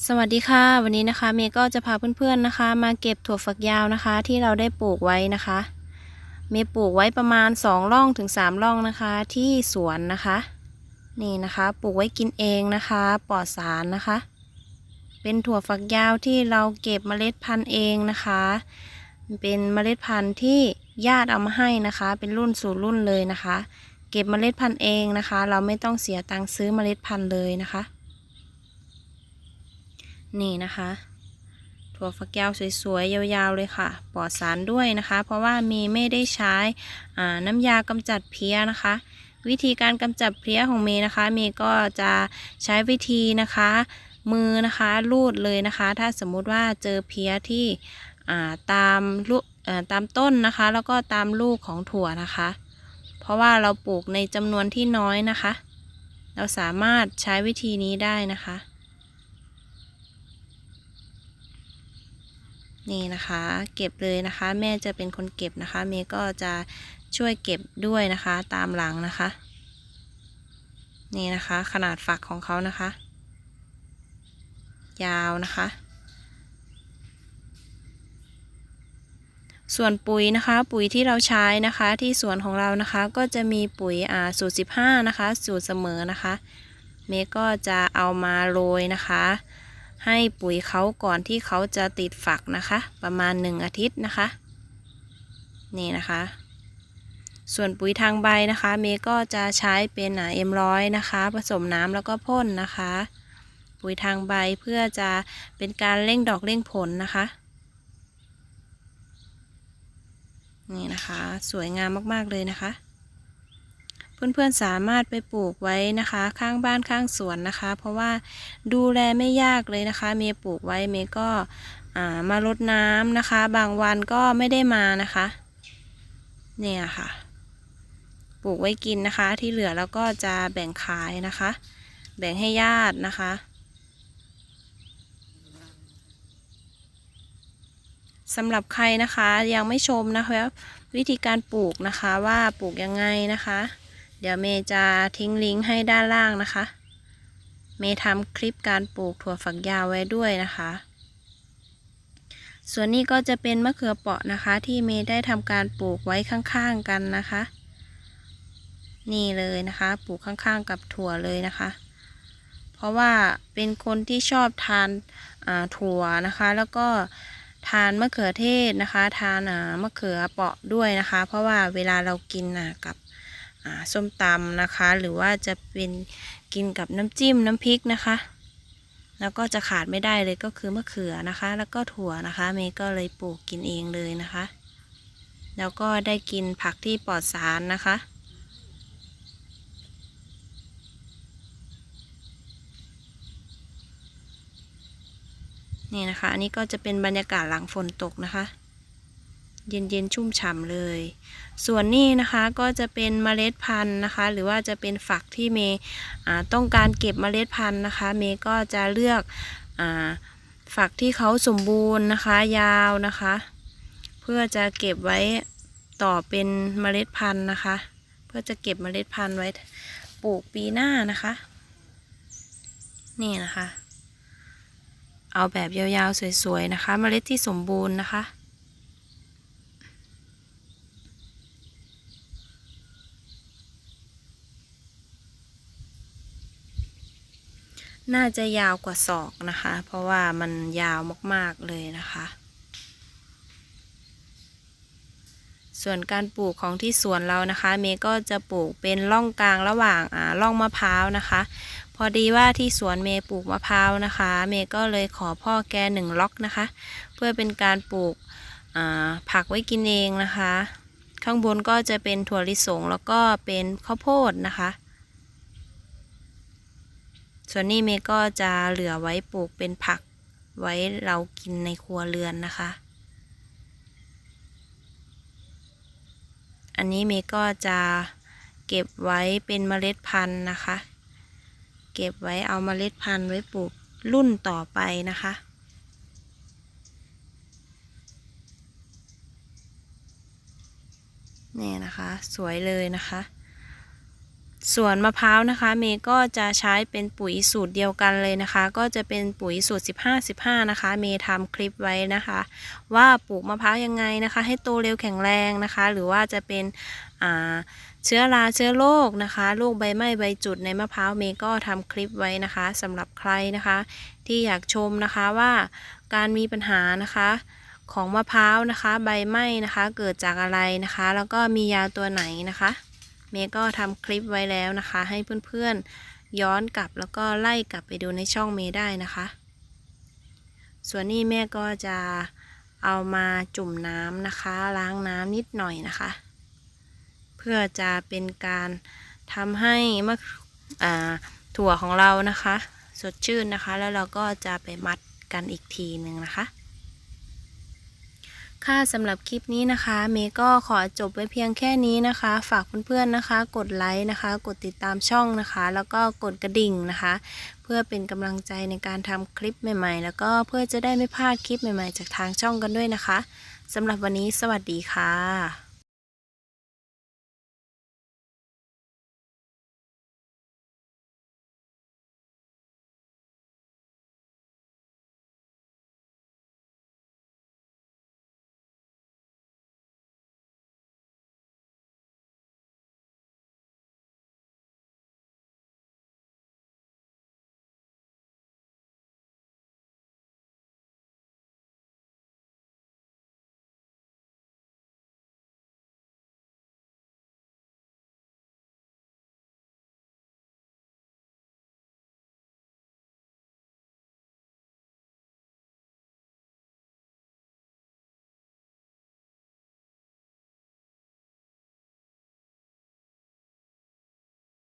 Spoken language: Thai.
สวัสดีค่ะ วันนี้นะคะเมย์ก็จะพาเพื่อนๆนะคะ มาเก็บถั่วฝักยาวนะคะ ที่เราได้ปลูกไว้นะคะเมย์ปลูกไว้ประมาณ2ร่องถึง3ร่องนะคะ ที่สวนนะคะ นี่นะคะปลูกไว้กินเองนะคะปลอดสารนะคะ เป็นถั่วฝักยาวที่เราเก็บเมล็ดพันธุ์เองนะคะ เป็นเมล็ดพันธุ์ที่ญาติเอามาให้นะคะ เป็นรุ่นสู่รุ่นเลยนะคะ เก็บเมล็ดพันธุ์เองนะคะ เราไม่ต้องเสียตังค์ซื้อเมล็ดพันธุ์เลยนะคะ นี่นะคะ ถั่วฝักยาวสวยๆ ยาวๆเลยค่ะ ปลอดสารด้วยนะคะ เพราะว่ามีไม่ได้ใช้น้ำยากำจัดเพี้ยนะคะ วิธีการกำจัดเพี้ยของเมย์นะคะ เมย์ก็จะใช้วิธีนะคะ มือนะคะลูดเลยนะคะ ถ้าสมมุติว่าเจอเพี้ยที่ตามลูกตามต้นนะคะ แล้วก็ตามลูกของถั่วนะคะ เพราะว่าเราปลูกในจำนวนที่น้อยนะคะ เราสามารถใช้วิธีนี้ได้นะคะ นี่นะคะ เก็บเลยนะคะ แม่จะเป็นคนเก็บนะคะ เมย์ก็จะช่วยเก็บด้วยนะคะ ตามหลังนะคะ นี่นะคะ ขนาดฝักของเขานะคะ ยาวนะคะ ส่วนปุ๋ยนะคะ ปุ๋ยที่เราใช้นะคะ ที่สวนของเรานะคะ ก็จะมีปุ๋ยอ่าสูตร 15 นะคะ สูตรเสมอนะคะ เมย์ก็จะเอามาโรยนะคะ ให้ปุ๋ยเขาก่อนที่เขาจะติดฝักนะคะ ประมาณ 1 อาทิตย์นะคะ นี่นะคะ ส่วนปุ๋ยทางใบนะคะ เมย์ก็จะใช้เป็นเอ็มร้อยนะคะ ผสมน้ำแล้วก็พ่นนะคะ ปุ๋ยทางใบเพื่อจะเป็นการเร่งดอกเร่งผลนะคะ นี่นะคะ สวยงามมาก ๆ เลยนะคะ เพื่อนๆสามารถไปปลูกไว้นะคะ ข้างบ้านข้างสวนนะคะ เพราะว่าดูแลไม่ยากเลยนะคะ เมย์ปลูกไว้เมย์ก็มารดน้ำนะคะ บางวันก็ไม่ได้มานะคะ เนี่ยค่ะ ปลูกไว้กินนะคะ ที่เหลือแล้วก็จะแบ่งขายนะคะ แบ่งให้ญาตินะคะสำหรับใครนะคะยังไม่ชมนะคะ วิธีการปลูกนะคะว่าปลูกยังไงนะคะ เดี๋ยวเมย์จะทิ้งลิงก์ให้ด้านล่างนะคะ เมย์ทำคลิปการปลูกถั่วฝักยาวไว้ด้วยนะคะ ส่วนนี้ก็จะเป็นมะเขือเปราะนะคะ ที่เมย์ได้ทำการปลูกไว้ข้างๆกันนะคะ นี่เลยนะคะปลูกข้างๆ กับถั่วเลยนะคะ เพราะว่าเป็นคนที่ชอบทานถั่วนะคะ แล้วก็ทานมะเขือเทศนะคะ ทานมะเขือเปราะด้วยนะคะ เพราะว่าเวลาเรากินอะกับ ส้มตำนะคะ หรือว่าจะเป็นกินกับน้ำจิ้มน้ำพริกนะคะ แล้วก็จะขาดไม่ได้เลยก็คือมะเขือนะคะ แล้วก็ถั่วนะคะ เมย์ก็เลยปลูกกินเองเลยนะคะ แล้วก็ได้กินผักที่ปลอดสารนะคะนี่นะคะ อันนี้ก็จะเป็นบรรยากาศหลังฝนตกนะคะ เย็นๆ ชุ่มฉ่ำเลย ส่วนนี้นะคะก็จะเป็นเมล็ดพันธุ์นะคะ หรือว่าจะเป็นฝักที่เมย์ต้องการเก็บเมล็ดพันธุ์นะคะ เมย์ก็จะเลือกอฝักที่เขาสมบูรณ์นะคะ ยาวนะคะ เพื่อจะเก็บไว้ต่อเป็นเมล็ดพันธุ์นะคะ เพื่อจะเก็บเมล็ดพันธุ์ไว้ปลูกปีหน้านะคะ นี่นะคะ เอาแบบยาวๆสวยๆนะคะ เมล็ดที่สมบูรณ์นะคะ น่าจะยาวกว่าศอกนะคะ เพราะว่ามันยาวมากๆเลยนะคะ ส่วนการปลูกของที่สวนเรานะคะ เมย์ก็จะปลูกเป็นร่องกลางระหว่างอ่าร่องมะพร้าวนะคะ พอดีว่าที่สวนเมย์ปลูกมะพร้าวนะคะ เมย์ก็เลยขอพ่อแกหนึ่งล็อกนะคะ เพื่อเป็นการปลูกอ่าผักไว้กินเองนะคะ ข้างบนก็จะเป็นถั่วลิสงแล้วก็เป็นข้าวโพดนะคะ ส่วนนี้เมย์ก็จะเหลือไว้ปลูกเป็นผักไว้เรากินในครัวเรือนนะคะ อันนี้เมย์ก็จะเก็บไว้เป็นเมล็ดพันธุ์นะคะ เก็บไว้เอาเมล็ดพันธุ์ไว้ปลูกรุ่นต่อไปนะคะนี่นะคะ สวยเลยนะคะ ส่วนมะพร้าวนะคะ เมย์ก็จะใช้เป็นปุ๋ยสูตรเดียวกันเลยนะคะ ก็จะเป็นปุ๋ยสูตร 15 15 นะคะ เมย์ทำคลิปไว้นะคะ ว่าปลูกมะพร้าวยังไงนะคะ ให้โตเร็วแข็งแรงนะคะ หรือว่าจะเป็นเชื้อราเชื้อโรคนะคะโรคใบไหม้ใบจุดในมะพร้าวเมย์ก็ทำคลิปไว้นะคะสำหรับใครนะคะ ที่อยากชมนะคะว่าการมีปัญหานะคะของมะพร้าวนะคะ ใบไหม้นะคะ เกิดจากอะไรนะคะ แล้วก็มียาตัวไหนนะคะ เมย์ก็ทำคลิปไว้แล้วนะคะ ให้เพื่อนๆย้อนกลับแล้วก็ไล่กลับไปดูในช่องเมย์ได้นะคะ ส่วนนี้แม่ก็จะเอามาจุ่มน้ำนะคะ ล้างน้ำนิดหน่อยนะคะ เพื่อจะเป็นการทำให้มะอ่าถั่วของเรานะคะ สดชื่นนะคะ แล้วเราก็จะไปมัดกันอีกทีหนึ่งนะคะ ค่ะสำหรับคลิปนี้นะคะ เมย์ก็ขอจบไว้เพียงแค่นี้นะคะ ฝากเพื่อนๆนะคะ กดไลค์นะคะ กดติดตามช่องนะคะ แล้วก็กดกระดิ่งนะคะ เพื่อเป็นกำลังใจในการทำคลิปใหม่ๆ แล้วก็เพื่อจะได้ไม่พลาดคลิปใหม่ๆ จากทางช่องกันด้วยนะคะสำหรับวันนี้สวัสดีค่ะ